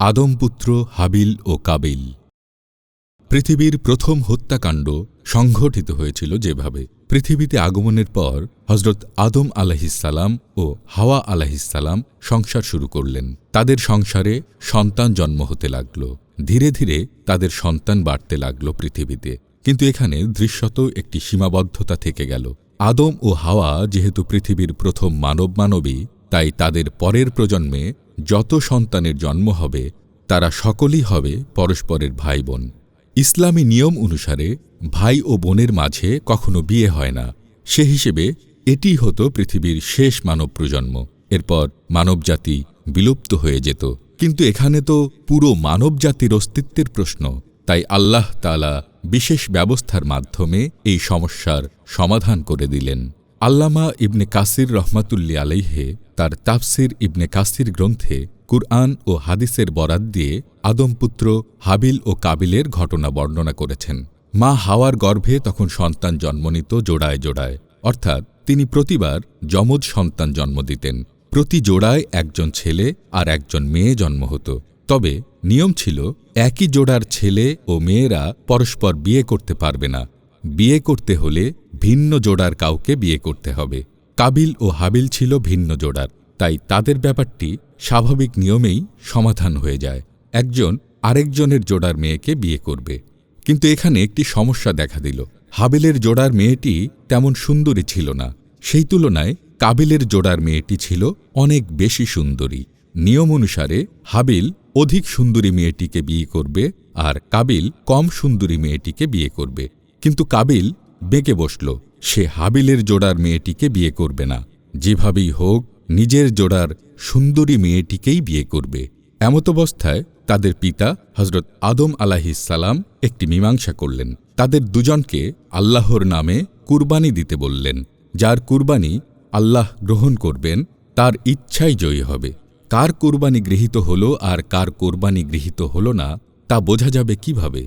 আদমপুত্র হাবিল ও কাবিল। পৃথিবীর প্রথম হত্যাকাণ্ড সংঘটিত হয়েছিল যেভাবে পৃথিবীতে আগমনের পর হজরত আদম আলাহিসাল্লাম ও হাওয়া আলাহিসাল্লাম সংসার শুরু করলেন। তাদের সংসারে সন্তান জন্ম হতে লাগল। ধীরে ধীরে তাদের সন্তান বাড়তে লাগল পৃথিবীতে। কিন্তু এখানে দৃশ্যত একটি সীমাবদ্ধতা থেকে গেল। আদম ও হাওয়া যেহেতু পৃথিবীর প্রথম মানব মানবী তাই তাদের পরের প্রজন্মে যত সন্তানের জন্ম হবে, তারা সকলেই হবে পরস্পরের ভাই বোন ইসলামী নিয়ম অনুসারে ভাই ও বোনের মাঝে কখনো বিয়ে হয় না। সে হিসেবে এটি হতো পৃথিবীর শেষ মানব প্রজন্ম। এরপর মানবজাতি বিলুপ্ত হয়ে যেত। কিন্তু এখানে তো পুরো মানবজাতির অস্তিত্বের প্রশ্ন। তাই আল্লাহ তালা বিশেষ ব্যবস্থার মাধ্যমে এই সমস্যার সমাধান করে দিলেন। আল্লামা ইবনে কাসির রহমাতুল্লি আলাইহে তার তাফসির ইবনে কাসির গ্রন্থে কুরআন ও হাদিসের বরাত দিয়ে আদমপুত্র হাবিল ও কাবিলের ঘটনা বর্ণনা করেছেন। মা হাওয়ার গর্ভে তখন সন্তান জন্ম নিত জোড়ায় জোড়ায়। অর্থাৎ তিনি প্রতিবার যমজ সন্তান জন্ম দিতেন। প্রতি জোড়ায় একজন ছেলে আর একজন মেয়ে জন্ম হতো। তবে নিয়ম ছিল, একই জোড়ার ছেলে ও মেয়েরা পরস্পর বিয়ে করতে পারবে না। বিয়ে করতে হলে ভিন্ন জোড়ার কাউকে বিয়ে করতে হবে। কাবিল ও হাবিল ছিল ভিন্ন জোড়ার, তাই তাদের ব্যাপারটি স্বাভাবিক নিয়মেই সমাধান হয়ে যায়। একজন আরেকজনের জোড়ার মেয়েকে বিয়ে করবে। কিন্তু এখানে একটি সমস্যা দেখা দিল। হাবিলের জোড়ার মেয়েটি তেমন সুন্দরী ছিল না। সেই তুলনায় কাবিলের জোড়ার মেয়েটি ছিল অনেক বেশি সুন্দরী। নিয়ম অনুসারে হাবিল অধিক সুন্দরী মেয়েটিকে বিয়ে করবে আর কাবিল কম সুন্দরী মেয়েটিকে বিয়ে করবে। কিন্তু কাবিল বেঁকে বসল। সে হাবিলের জোড়ার মেয়েটিকে বিয়ে করবে না। যেভাবেই হোক, নিজের জোড়ার সুন্দরী মেয়েটিকেই বিয়ে করবে। এমতাবস্থায় তাদের পিতা হজরত আদম আলাহিসাল্লাম একটি মীমাংসা করলেন। তাদের দুজনকে আল্লাহর নামে কুরবানি দিতে বললেন। যার কুরবানি আল্লাহ গ্রহণ করবেন, তার ইচ্ছাই জয়ী হবে। কার কোরবানি গৃহীত হল আর কার কোরবানি গৃহীত হল না, তা বোঝা যাবে কীভাবে?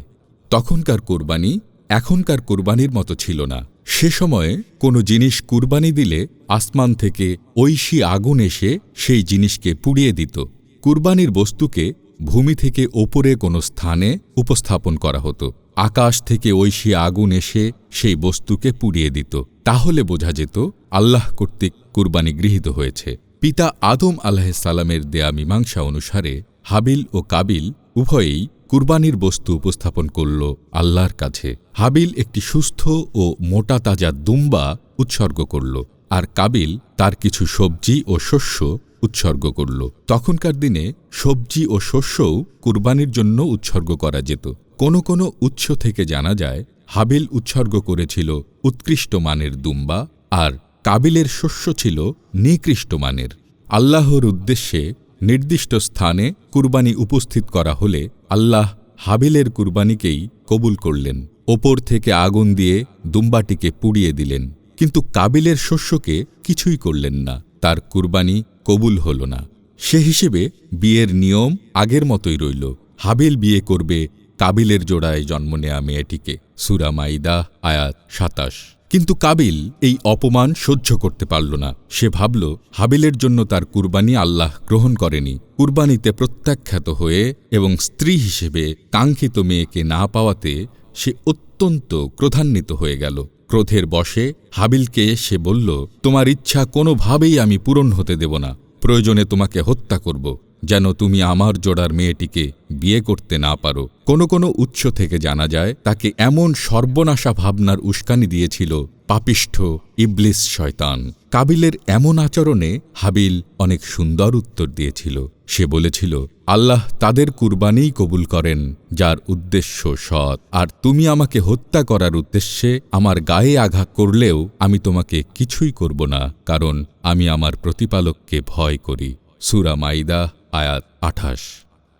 তখনকার কোরবানি এখনকার কোরবানির মতো ছিল না। সে সময়ে কোনো জিনিস কুরবানি দিলে আসমান থেকে ঐশী আগুন এসে সেই জিনিসকে পুড়িয়ে দিত। কুরবানির বস্তুকে ভূমি থেকে ওপরে কোনো স্থানে উপস্থাপন করা হতো। আকাশ থেকে ঐশী আগুন এসে সেই বস্তুকে পুড়িয়ে দিত। তাহলে বোঝা যেত আল্লাহ কর্তৃক কুরবানি গৃহীত হয়েছে। পিতা আদম আলাহ সালামের দেয়া মীমাংসা অনুসারে হাবিল ও কাবিল উভয়েই কুরবানির বস্তু উপস্থাপন করল আল্লাহর কাছে। হাবিল একটি সুস্থ ও মোটা তাজা দুম্বা উৎসর্গ করল, আর কাবিল তার কিছু সবজি ও শস্য উৎসর্গ করল। তখনকার দিনে সবজি ও শস্যও কুরবানির জন্য উৎসর্গ করা যেত। কোনো কোনো উৎস থেকে জানা যায়, হাবিল উৎসর্গ করেছিল উৎকৃষ্ট মানের দুম্বা, আর কাবিলের শস্য ছিল নিকৃষ্ট মানের। আল্লাহর উদ্দেশ্যে নির্দিষ্ট স্থানে কুরবানি উপস্থিত করা হলে আল্লাহ হাবিলের কুরবানিকেই কবুল করলেন। ওপর থেকে আগুন দিয়ে দুম্বাটিকে পুড়িয়ে দিলেন। কিন্তু কাবিলের শস্যকে কিছুই করলেন না। তার কুরবানি কবুল হল না। সে হিসেবে বিয়ের নিয়ম আগের মতোই রইল। হাবিল বিয়ে করবে কাবিলের জোড়ায় জন্ম নেয়া মেয়েটিকে। সুরা মাইদা, আয়াত সাতাশ। কিন্তু কাবিল এই অপমান সহ্য করতে পারল না। সে ভাবল, হাবিলের জন্য তার কুরবানি আল্লাহ গ্রহণ করেনি। কুরবানিতে প্রত্যাখ্যাত হয়ে এবং স্ত্রী হিসেবে কাঙ্ক্ষিত মেয়েকে না পাওয়াতে সে অত্যন্ত ক্রোধান্বিত হয়ে গেল। ক্রোধের বশে হাবিলকে সে বলল, তোমার ইচ্ছা কোনোভাবেই আমি পূরণ হতে দেব না। প্রয়োজনে তোমাকে হত্যা করব। যেন তুমি আমার জোড়ার মেয়েটিকে বিয়ে করতে না পারো। কোনো কোনো উৎস থেকে জানা যায়, তাকে এমন সর্বনাশা ভাবনার উস্কানি দিয়েছিল, পাপিষ্ঠ, ইবলিস শয়তান। কাবিলের এমন আচরণে হাবিল অনেক সুন্দর উত্তর দিয়েছিল। সে বলেছিল, আল্লাহ তাদের কুরবানিই কবুল করেন, যার উদ্দেশ্য সৎ। আর তুমি আমাকে হত্যা করার উদ্দেশ্যে আমার গায়ে আঘাত করলেও আমি তোমাকে কিছুই করব না, কারণ আমি আমার প্রতিপালককে ভয় করি। সুরা মাইদা আয়াত আঠাশ।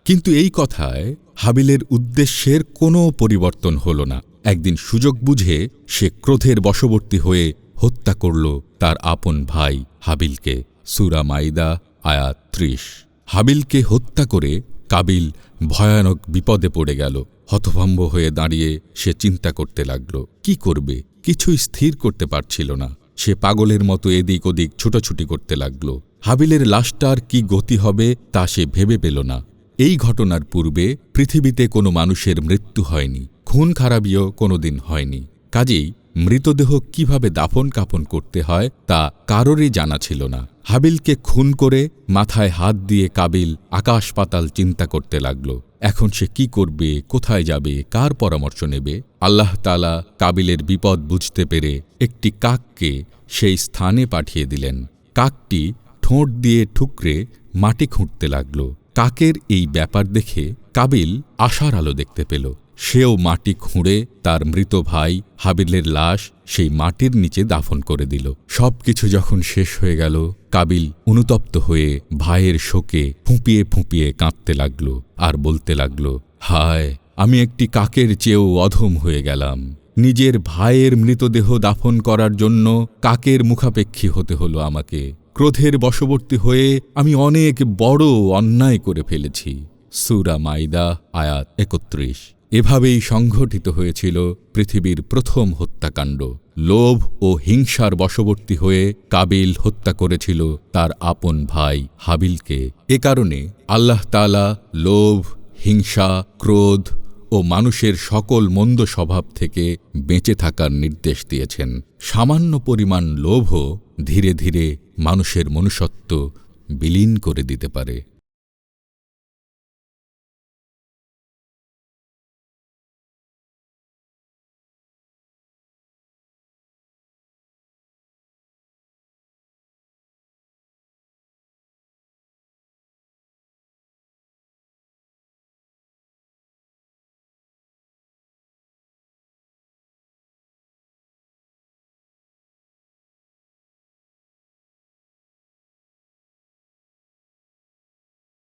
কিন্তু এই কথায় হাবিলের উদ্দেশ্যের কোনো পরিবর্তন হল না। একদিন সুযোগ বুঝে সে ক্রোধের বশবর্তী হয়ে হত্যা করল তার আপন ভাই হাবিলকে। সুরা মাইদা, আয়াত ত্রিশ। হাবিলকে হত্যা করে কাবিল ভয়ানক বিপদে পড়ে গেল। হতভম্ব হয়ে দাঁড়িয়ে সে চিন্তা করতে লাগল, কি করবে? কিছুই স্থির করতে পারছিল না। সে পাগলের মতো এদিক ওদিক ছুটোছুটি করতে লাগল। হাবিলের লাশটার কি গতি হবে তা সে ভেবে পেল না। এই ঘটনার পূর্বে পৃথিবীতে কোনো মানুষের মৃত্যু হয়নি, খুন খারাপিও কোনোদিন হয়নি। কাজেই মৃতদেহ কীভাবে দাফন কাফন করতে হয় তা কারোরই জানা ছিল না। হাবিলকে খুন করে মাথায় হাত দিয়ে কাবিল আকাশ পাতাল চিন্তা করতে লাগল, এখন সে কি করবে, কোথায় যাবে, কার পরামর্শ নেবে? আল্লাহ তালা কাবিলের বিপদ বুঝতে পেরে একটি কাককে সেই স্থানে পাঠিয়ে দিলেন। কাকটি ঠোঁট দিয়ে ঠুকরে মাটি খুঁড়তে লাগল। কাকের এই ব্যাপার দেখে কাবিল আশার আলো দেখতে পেল। সেও মাটি খুঁড়ে তার মৃত ভাই হাবিলের লাশ সেই মাটির নিচে দাফন করে দিল। সবকিছু যখন শেষ হয়ে গেল, কাবিল অনুতপ্ত হয়ে ভাইয়ের শোকে ফুঁপিয়ে ফুঁপিয়ে কাঁদতে লাগল আর বলতে লাগল, হায়, আমি একটি কাকের চেয়েও অধম হয়ে গেলাম। নিজের ভাইয়ের মৃতদেহ দাফন করার জন্য কাকের মুখাপেক্ষী হতে হলো আমাকে। ক্রোধের বশবর্তী হয়ে আমি অনেক বড় অন্যায় করে ফেলেছি। সুরা মাইদা, আয়াত একত্রিশ। এভাবেই সংঘটিত হয়েছিল পৃথিবীর প্রথম হত্যাকাণ্ড। লোভ ও হিংসার বশবর্তী হয়ে কাবিল হত্যা করেছিল তার আপন ভাই হাবিলকে। এ কারণে আল্লাহ তালা লোভ, হিংসা, ক্রোধ ও মানুষের সকল মন্দ স্বভাব থেকে বেঁচে থাকার নির্দেশ দিয়েছেন। সামান্য পরিমাণ লোভও ধীরে ধীরে মানুষের মনুষ্যত্ব বিলীন করে দিতে পারে।